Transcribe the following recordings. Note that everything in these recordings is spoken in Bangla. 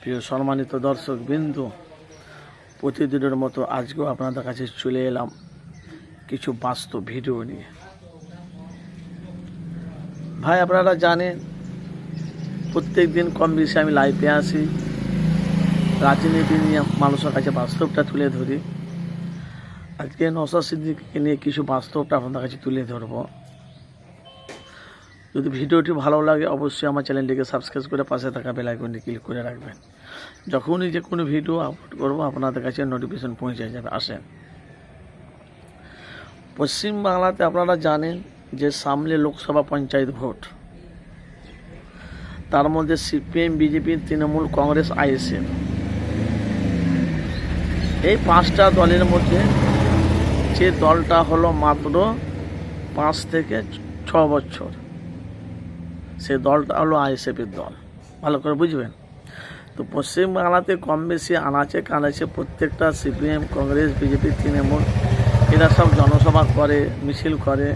প্রিয় সম্মানিত দর্শক বিন্দু প্রতিদিনের মতো আজকেও আপনাদের কাছে চলে এলাম কিছু বাস্তব ভিডিও নিয়ে। ভাই, আপনারা জানেন প্রত্যেক দিন কম বেশি আমি লাইভে আসি রাজনীতি নিয়ে মানুষের কাছে বাস্তবটা তুলে ধরি। আজকে নশা সিদ্দিককে নিয়ে কিছু বাস্তবটা আপনাদের কাছে তুলে ধরবো। যদি ভিডিওটি ভালো লাগে, অবশ্যই আমার চ্যানেলটিকে সাবস্ক্রাইব করে পাশে থাকা বেল আইকনটি ক্লিক করে রাখবেন। যখনই যে কোনো ভিডিও আপলোড করব, আপনাদের কাছে নোটিফিকেশন পৌঁছে যাবে। আসেন। পশ্চিম বাংলাতে আপনারা জানেন যে সামনে লোকসভা পঞ্চায়েত ভোট। তার মধ্যে CPM, BJP, Trinamool, Congress, ISF. এই পাঁচটা দলের মধ্যে যে দলটা হলো মাত্র পাঁচ থেকে ছ বছর। সে দলটা হলো আইএসএফের দল। ভালো করে বুঝবেন? তো পশ্চিমবাংলাতে কম বেশি আনাচে কানাচে প্রত্যেকটা সিপিএম, কংগ্রেস, বিজেপি, তৃণমূল, এরা সব জনসভা করে, মিছিল করে।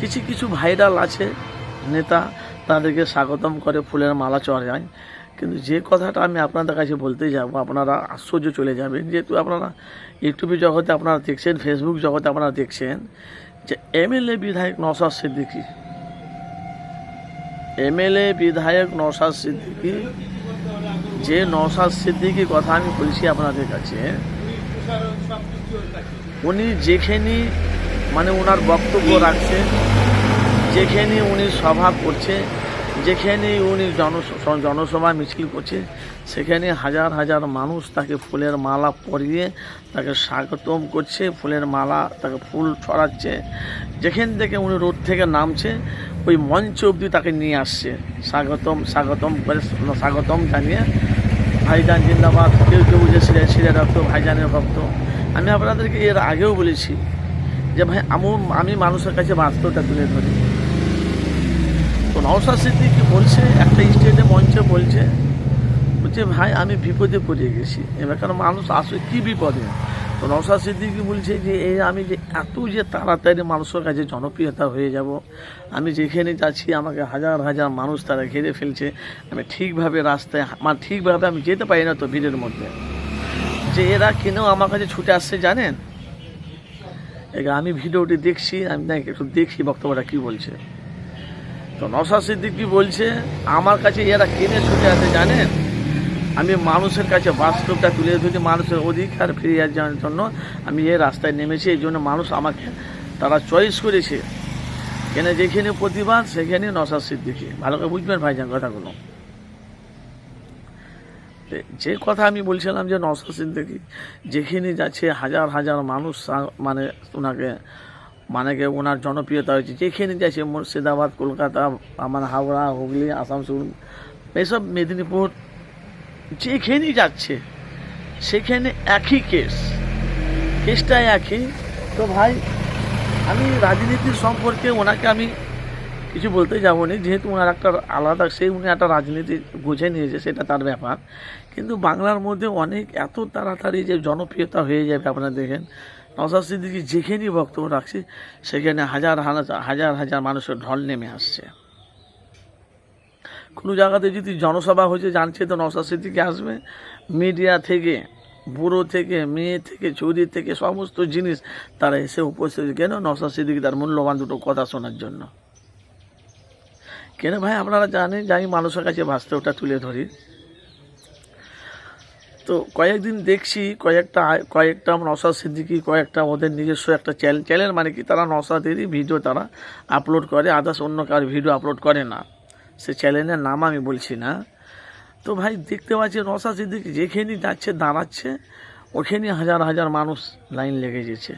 কিছু কিছু ভাইরাল আছে, নেতা তাদেরকে স্বাগতম করে ফুলের মালা চড়ায়। কিন্তু যে কথাটা আমি আপনাদের কাছে বলতে যাব, আপনারা আশ্চর্য চলে যাবেন। যেহেতু আপনারা ইউটিউবে জগতে আপনারা দেখছেন ফেসবুক জগতে আপনারা দেখছেন, যে এমএলএ বিধায়ক নসাদ সিদ্দিকী এমএলএ বিধায়ক নসাদ সিদ্দিকি। যে নসাদ সিদ্দিকী কথা আমি বলছি আপনাদের কাছে, উনি যেখানে মানে ওনার বক্তব্য রাখছে, যেখানে উনি সভা করছে, যেখানে উনি জন জনসভা মিছিল করছে, সেখানে হাজার হাজার মানুষ তাকে ফুলের মালা পরিয়ে তাকে স্বাগতম করছে, ফুলের মালা, তাকে ফুল ছড়াচ্ছে। যেখান থেকে উনি রোড থেকে নামছে ওই মঞ্চ অবধি তাকে নিয়ে আসছে। স্বাগতম স্বাগতম করে স্বাগতম জানিয়ে ভাইজান জিন্দাবাদ, কেউ কেউ যে সিরে সিরে রক্ত ভাইজানের ভক্ত। আমি আপনাদেরকে এর আগেও বলেছি যে ভাই, আমি আমি মানুষের কাছে বাস্তবটা তুলে ধরি। তো নওশাদ সিদ্দিকি বলছে? একটা স্টেজে মঞ্চে বলছে বলছে, ভাই, আমি বিপদে পড়ে গেছি। এবার কারণ মানুষ আসলে কী বিপদে? তো নওশাদ সিদ্দিকি বলছে যে এই আমি যে এত যে তাড়াতাড়ি মানুষের কাছে জনপ্রিয়তা হয়ে যাব, আমি যেখানে যাচ্ছি, আমাকে হাজার হাজার মানুষ তারা ঘিরে ফেলছে, আমি ঠিকভাবে রাস্তায়, আমার ঠিকভাবে আমি যেতে পারি না তো ভিড়ের মধ্যে। যে এরা কেন আমার কাছে ছুটে আসছে জানেন? আমি ভিডিওটি দেখছি, আমি না একটু দেখি বক্তব্যটা কী বলছে। তো নশা সিদ্দিকি বলছে, আমার কাছে এরা কিনে ছুটে আসে জানেন? আমি মানুষের কাছে বাস্তবটা তুলে ধরেছি, মানুষের অধিকার ফিরিয়ে যাওয়ার জন্য আমি এই রাস্তায় নেমেছি, এই জন্য মানুষ আমাকে, তারা চয়েস করেছে। কেন যেখানে প্রতিবাদ, সেখানে নশা সিদ্দিকি ভালো করে বুঝবেন ভাইজান কথাগুলো। যে- কথা আমি বলছিলাম যে নশা সিদ্দিকি যেখানে যাচ্ছে হাজার হাজার মানুষ মানে ওনাকে মানে কি ওনার জনপ্রিয়তা হয়েছে। যেখানে যাচ্ছে মুর্শিদাবাদ, কলকাতা, আমার হাওড়া, হুগলি, আসানসোল এইসব মেদিনীপুর যেখানেই যাচ্ছে, সেখানে একই কেস কেসটা একই। তো ভাই, আমি রাজনীতির সম্পর্কে ওনাকে আমি কিছু বলতে যাব না যেহেতু ওনার একটা আলাদা, সেই উনি একটা রাজনীতি বুঝে নিয়েছে, সেটা তার ব্যাপার। কিন্তু বাংলার মধ্যে অনেক এত তাড়াতাড়ি যে জনপ্রিয়তা হয়ে যাবে আপনারা দেখেন। নওশাদ সিদ্দিকি যেখানেই বক্তব্য রাখছে, সেখানে হাজার হাজার হাজার হাজার মানুষের ঢল নেমে আসছে। কোনো জায়গাতে যদি জনসভা হয়েছে, জানছে তো নওশাদ সিদ্দিকি আসবে। মিডিয়া থেকে বুড়ো থেকে, মেয়ে থেকে, চৌধুরী থেকে সমস্ত জিনিস তারা এসে উপস্থিত। কেন নওশাদ সিদ্দিকি তার মূল্যবান দুটো কথা শোনার জন্য? কেন ভাই, আপনারা জানেন যে আমি মানুষের কাছে বাস্তবটা তুলে ধরি। তো কয়েকদিন দেখছি, কয়েকটা কয়েকটা নশা সিদ্দিকি, কয়েকটা ওদের নিজস্ব একটা চ্যানেল চ্যানেল মানে কি, তারা নসাদেরই ভিডিও তারা আপলোড করে আদার্স অন্য কার ভিডিও আপলোড করে না। সে চ্যানেলের নাম আমি বলছি না তো ভাই দেখতে পাচ্ছি নসাদ সিদ্দিকি যেখানেই যাচ্ছে দাঁড়াচ্ছে ওখানেই হাজার হাজার মানুষ লাইন লেগে যেছে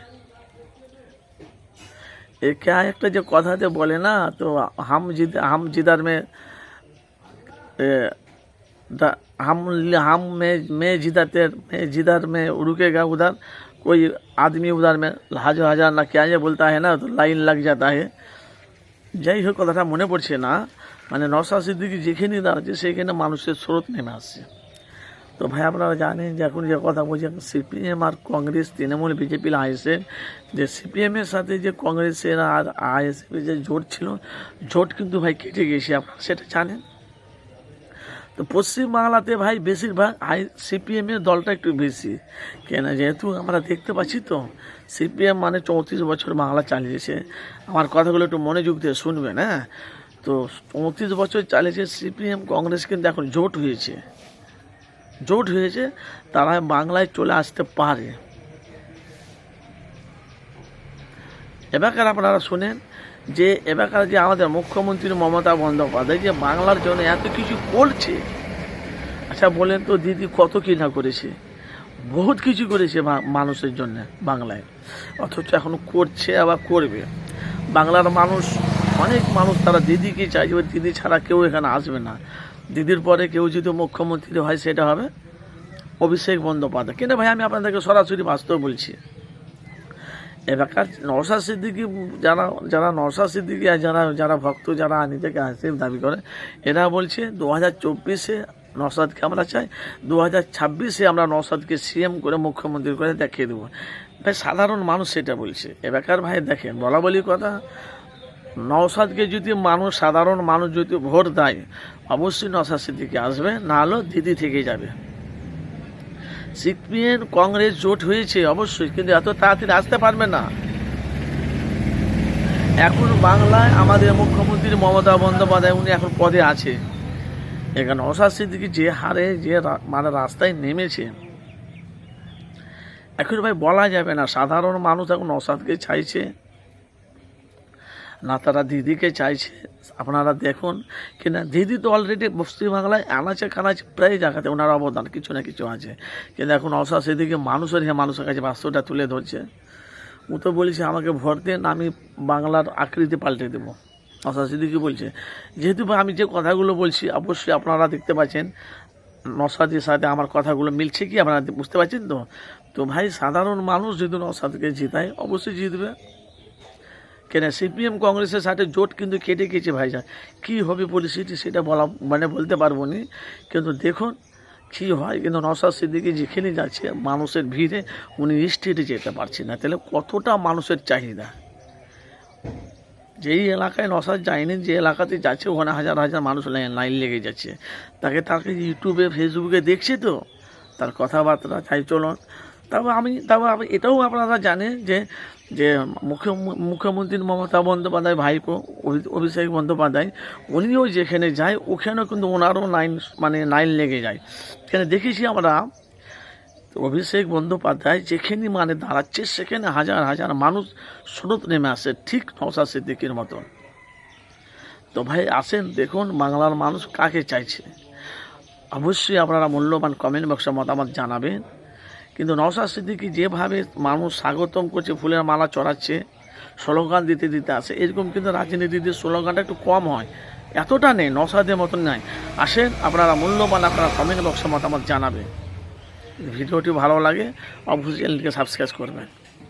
এ क्या একটা যে কথাতে বলে না তো হাম জিদ হাম জিদার মে এ, दा- हम हम में मैं जिधर मैं जिधर में रुकेगा उधर कोई आदमी उधर में হাজার হাজার না क्या ये बोलता है ना तो লাইন লাগ जाता है যাই হোক কথাটা মনে পড়ছে না মানে নশা সিদ্দিকি যেখানে দাঁড়াচ্ছে, সেখানে মানুষের স্রোত নেমে আসছে। তো ভাই, আপনারা জানেন যে এখন যে কথা বলছি সিপিএম আর কংগ্রেস, তৃণমূল, বিজেপি, আইএসএফ, যে সিপিএমের সাথে যে কংগ্রেসের আর আইএসএফের যে জোট ছিল, জোট কিন্তু ভাই কেটে গেছে, আপনারা সেটা জানেন? তো পশ্চিমবাংলাতে ভাই বেশিরভাগ আই, সিপিএমের দলটা একটু বেশি। কেন যেহেতু আমরা দেখতে পাচ্ছি তো, সিপিএম মানে চৌত্রিশ বছর বাংলা চালিয়েছে। আমার কথাগুলো একটু মনোযোগ দিয়ে শুনবেন হ্যাঁ? তো চৌত্রিশ বছর চালিয়েছে সিপিএম কংগ্রেস কিন্তু এখন জোট হয়েছে। জোট হয়েছে, তারা বাংলায় চলে আসতে পারে। এবারকার আপনারা শোনেন যে, এবারকার যে আমাদের মুখ্যমন্ত্রী মমতা বন্দ্যোপাধ্যায়, যে বাংলার জন্য এত কিছু করছে। আচ্ছা বলেন তো দিদি কত কি না করেছে। বহুত কিছু করেছে মানুষের জন্য বাংলায়। অথচ এখন করছে, আবার করবে। বাংলার মানুষ অনেক মানুষ তারা দিদিকে ওই দিদি ছাড়া কেউ এখানে আসবে না। দিদির পরে কেউ যদি মুখ্যমন্ত্রী হয়, সেটা হবে অভিষেক বন্দ্যোপাধ্যায়। কিন্তু ভাই, আমি আপনাদেরকে সরাসরি বাস্তব বলছি। এলাকার নরসা সিদ্দিকি যারা যারা নরসা সিদ্দিকি আর যারা যারা ভক্ত, যারা নিজেকে হাসিম দাবি করে, এরা বলছে দু হাজার চব্বিশে নরসাদকে আমরা চাই দু হাজার ছাব্বিশে আমরা নরসাদকে সিএম করে মুখ্যমন্ত্রী করে দেখিয়ে দেবো। ভাই, সাধারণ মানুষ সেটা বলছে। এলাকার ভাই, দেখেন, বলা বলি কথা নওসাদকে যদি মানুষ, সাধারণ মানুষ যদি ভোট দেয়, অবশ্যই নওসাদ সিদ্দিকি আসবে, না হলেও দিদি থেকে যাবে। সিপিএম, কংগ্রেস জোট হয়েছে অবশ্যই, কিন্তু এত তাড়াতাড়ি আসতে পারবে না। এখন বাংলায় আমাদের মুখ্যমন্ত্রী মমতা বন্দ্যোপাধ্যায়, উনি এখন পদে আছে। এখানে অসাদ সিদ্দিকি যে হারে, যে মানে রাস্তায় নেমেছে, এখন ভাই বলা যাবে না, সাধারণ মানুষ এখন অসাদকে চাইছে। না তারা দিদিকে চাইছে, আপনারা দেখুন কিনা। দিদি তো অলরেডি পশ্চিমবাংলায় আনাচে কানাচে প্রায় জায়গাতে ওনার অবদান কিছু না কিছু আছে। কিন্তু এখন অসা সেদিকে মানুষের হ্যাঁ মানুষের কাছে বাস্তবটা তুলে ধরছে। ও তো বলছে, আমাকে ভোট দিন, আমি বাংলার আকৃতি পাল্টে দেবো। অসা সেদিকে বলছে। যেহেতু আমি যে কথাগুলো বলছি, অবশ্যই আপনারা দেখতে পাচ্ছেন নসাদের সাথে আমার কথাগুলো মিলছে কি আপনারা বুঝতে পারছেন তো? তো ভাই, সাধারণ মানুষ যদি নসাদকে জিতায়, অবশ্যই জিতবে। কেন? সিপিএম কংগ্রেসের সাথে জোট কিন্তু কেটে গেছে, ভাইজান। কী হবে পরিস্থিতি সেটা বলা মানে বলতে পারব না। কিন্তু দেখুন, কী হয়, কিন্তু নসাদ সিদ্দিকি যেখানে যাচ্ছে, মানুষের ভিড়ে উনি স্টেটে যেতে পারছেন না। তাহলে কতটা মানুষের চাহিদা? যেই এলাকায় নসাদ যায়নি, যে এলাকাতে যাচ্ছে, ওখানে হাজার হাজার মানুষ লাইন লেগে যাচ্ছে। তাকে তাকে ইউটিউবে, ফেসবুকে দেখছে তো? তার কথাবার্তা চাই চলন তবে আমি তবে আমি, এটাও আপনারা জানেন যে যে মুখ্য, মুখ্যমন্ত্রী মমতা বন্দ্যোপাধ্যায়, ভাইপো অভিষেক বন্দ্যোপাধ্যায়, উনিও যেখানে যায় ওখানেও কিন্তু ওনারও লাইন মানে লাইন লেগে যায়। এখানে দেখেছি আমরা, অভিষেক বন্দ্যোপাধ্যায় যেখানে মানে দাঁড়াচ্ছে, সেখানে হাজার হাজার মানুষ স্রোত নেমে আসে, ঠিক নওশাদ সিদ্দিকির মতন। তো ভাই, আসেন, দেখুন বাংলার মানুষ কাকে চাইছে। অবশ্যই আপনারা মূল্যবান কমেন্ট বক্সে মতামত জানাবেন। কিন্তু নওশাদ সিদ্দিকি যেভাবে মানুষ স্বাগতম করছে, ফুলের মালা চড়াচ্ছে, স্লোগান দিতে দিতে আসে, এরকম কিন্তু রাজনীতিদের স্লোগানটা একটু কম হয়। এতটা নেই নসাদের মতন নাই। আসেন, আপনারা মূল্যবান আপনারা কমেন্ট বক্সে মতামত জানাবে ভিডিওটি ভালো লাগে, অবশ্যই চ্যানেলকে সাবস্ক্রাইব করবেন।